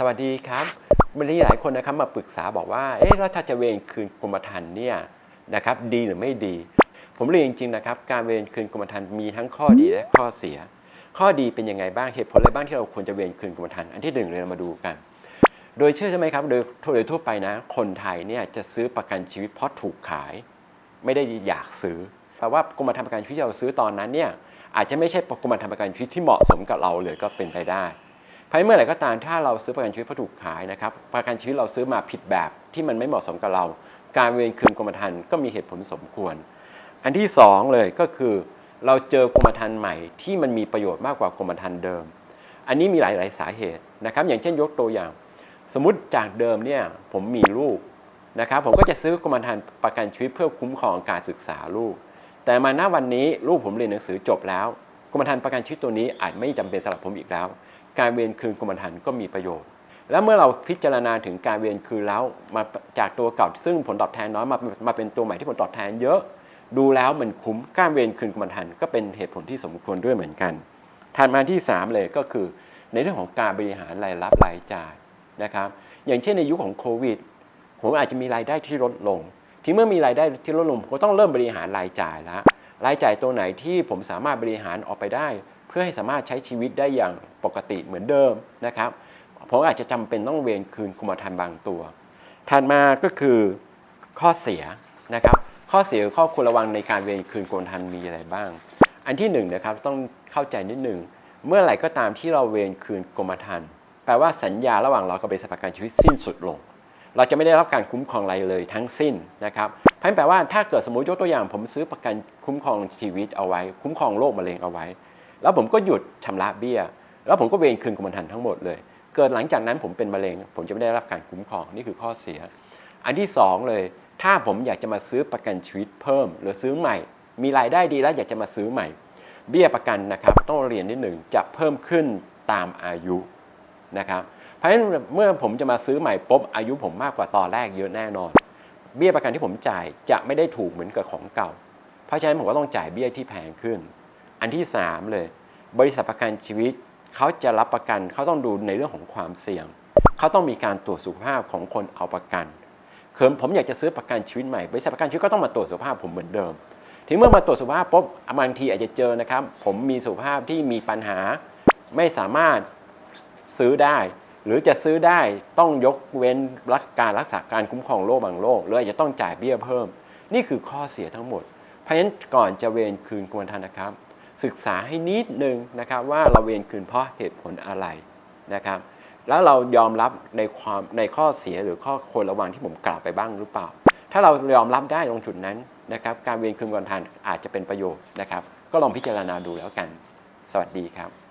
สวัสดีครับวันนี้หลายคนนะครับมาปรึกษาบอกว่า เอ๊ะแล้วถ้าจะเวรคืนกรมธรรม์เนี่ยนะครับดีหรือไม่ดี ผมเรียนจริงๆนะครับ การเวรคืนกรมธรรม์มีทั้งข้อดีและข้อเสีย ข้อดีเป็นยังไงบ้างเหตุผลอะไรบ้างที่เราควรจะเวรคืนกรมธรรม์อันที่หนึ่งเลยเรามาดูกัน โดยเชื่อใช่ไหมครับโดยโดยทั่วไปนะ คนไทยเนี่ยจะซื้อประกันชีวิตเพราะถูกขาย ไม่ได้อยากซื้อแปลว่ากรมธรรม์ประกันชีวิตที่เราซื้อตอนนั้นเนี่ยอาจจะไม่ใช่กรมธรรม์ประกันชีวิตที่เหมาะสมกับเราเลยก็เป็นไปได้ เพราะเมื่อไหร่ก็ตามถ้าเราซื้อประกันชีวิตเพราะถูกขายนะครับประกันชีวิตเราซื้อมาผิดแบบที่มันไม่เหมาะสมกับเรา การเวรคืนกรมธรรม์ก็มีเหตุผลสมควร อันที่สองเลยก็คือ เราเจอกรมธรรม์ใหม่ที่มันมีประโยชน์มากกว่ากรมธรรม์เดิม อันนี้มีหลาย ๆ สาเหตุนะครับ อย่างเช่นยกตัวอย่าง สมมติจากเดิมเนี่ยผมมีลูกนะครับผมก็จะซื้อกรมธรรม์ประกันชีวิตเพื่อคุ้มครองการศึกษาลูก แต่มาณวันนี้ลูกผมเรียนหนังสือจบแล้วกรมธรรม์ประกันชีวิตตัวนี้อาจไม่จำเป็นสำหรับผมอีกแล้ว การเวียนคืนกรมธรรม์ก็มีประโยชน์ แล้วเมื่อเราพิจารณาถึงการเวียนคืนแล้วมาจากตัวเก่าซึ่งผลตอบแทนน้อยมามาเป็นตัวใหม่ที่ผลตอบแทนเยอะ ดูแล้วมันคุ้มการเวียนคืนกรมธรรม์ก็เป็นเหตุผลที่สมควรด้วยเหมือนกันถัดมาที่ 3 เลยก็คือ ในเรื่องของการบริหารรายรับรายจ่ายนะครับอย่างเช่นในยุคของโควิดผมอาจจะมีรายได้ที่ลดลง ที่เมื่อมีรายได้ที่ลดลงผมก็ต้องเริ่มบริหารรายจ่ายแล้วรายจ่ายตัวไหนที่ผมสามารถบริหารออกไปได้ พื่อให้สามารถใช้ชีวิตได้อย่างปกติเหมือนเดิมนะครับผมอาจจะจำเป็นต้องเวรคืนกรมธรรม์บางตัวถัดมาก็คือข้อเสียนะครับ ข้อเสียข้อควรระวังในการเวรคืนกรมธรรม์มีอะไรบ้าง อันที่หนึ่งนะครับต้องเข้าใจนิดหนึ่งเมื่อไหร่ก็ตามที่เราเวรคืนกรมธรรม์แปลว่าสัญญาระหว่างเรากับบริษัทประกันชีวิตสิ้นสุดลง เราจะไม่ได้รับการคุ้มครองอะไรเลยทั้งสิ้นนะครับพันแปลว่าถ้าเกิดสมมติยกตัวอย่าง ผมซื้อประกันคุ้มครองชีวิตเอาไว้ คุ้มครองโรคมะเร็งเอาไว้ แล้วผมก็หยุดชำระเบี้ย แล้วผมก็เวรคืนกรมธรรม์ทั้งหมดเลย เกิดหลังจากนั้นผมเป็นมะเร็ง ผมจะไม่ได้รับการคุ้มครองนี่คือข้อเสีย อันที่สองเลย ถ้าผมอยากจะมาซื้อประกันชีวิตเพิ่ม หรือซื้อใหม่ มีรายได้ดีแล้วอยากจะมาซื้อใหม่ เบี้ยประกันนะครับต้องเรียนนิดหนึ่งจะเพิ่มขึ้นตามอายุนะครับเพราะฉะนั้นเมื่อผมจะมาซื้อใหม่ปุ๊บอายุผมมากกว่าตอนแรกเยอะแน่นอน เบี้ยประกันที่ผมจ่ายจะไม่ได้ถูกเหมือนกับของเก่า เพราะฉะนั้นผมก็ต้องจ่ายเบี้ยที่แพงขึ้น อันที่ 3 เลย บริษัทประกันชีวิตเขาจะรับประกันเขาต้องดูในเรื่องของความเสี่ยง เขาต้องมีการตรวจสุขภาพของคนเอาประกันเคิมผมอยากจะซื้อประกันชีวิตใหม่บริษัทประกันชีวิตก็ต้องมาตรวจสุขภาพผมเหมือนเดิมทีเมื่อมาตรวจสุขภาพปุ๊บบางทีอาจจะเจอนะครับ ผมมีสุขภาพที่มีปัญหา ไม่สามารถซื้อได้ หรือจะซื้อได้ต้องยกเว้นรักการรักษาการคุ้มครองโรคบางโรคหรืออาจจะต้องจ่ายเบี้ยเพิ่ม นี่คือข้อเสียทั้งหมด เพราะฉะนั้นก่อนจะเวรคืนกรมธรรม์นะครับ ศึกษาให้นิดนึงนะครับว่าเราเวรคืนเพราะเหตุผลอะไรนะครับ แล้วเรายอมรับในความในข้อเสียหรือข้อควรระวังที่ผมกล่าวไปบ้างหรือเปล่า ถ้าเรายอมรับได้ตรงจุดนั้นนะครับ การเวรคืนวันทานอาจจะเป็นประโยชน์นะครับ ก็ลองพิจารณาดูแล้วกัน สวัสดีครับ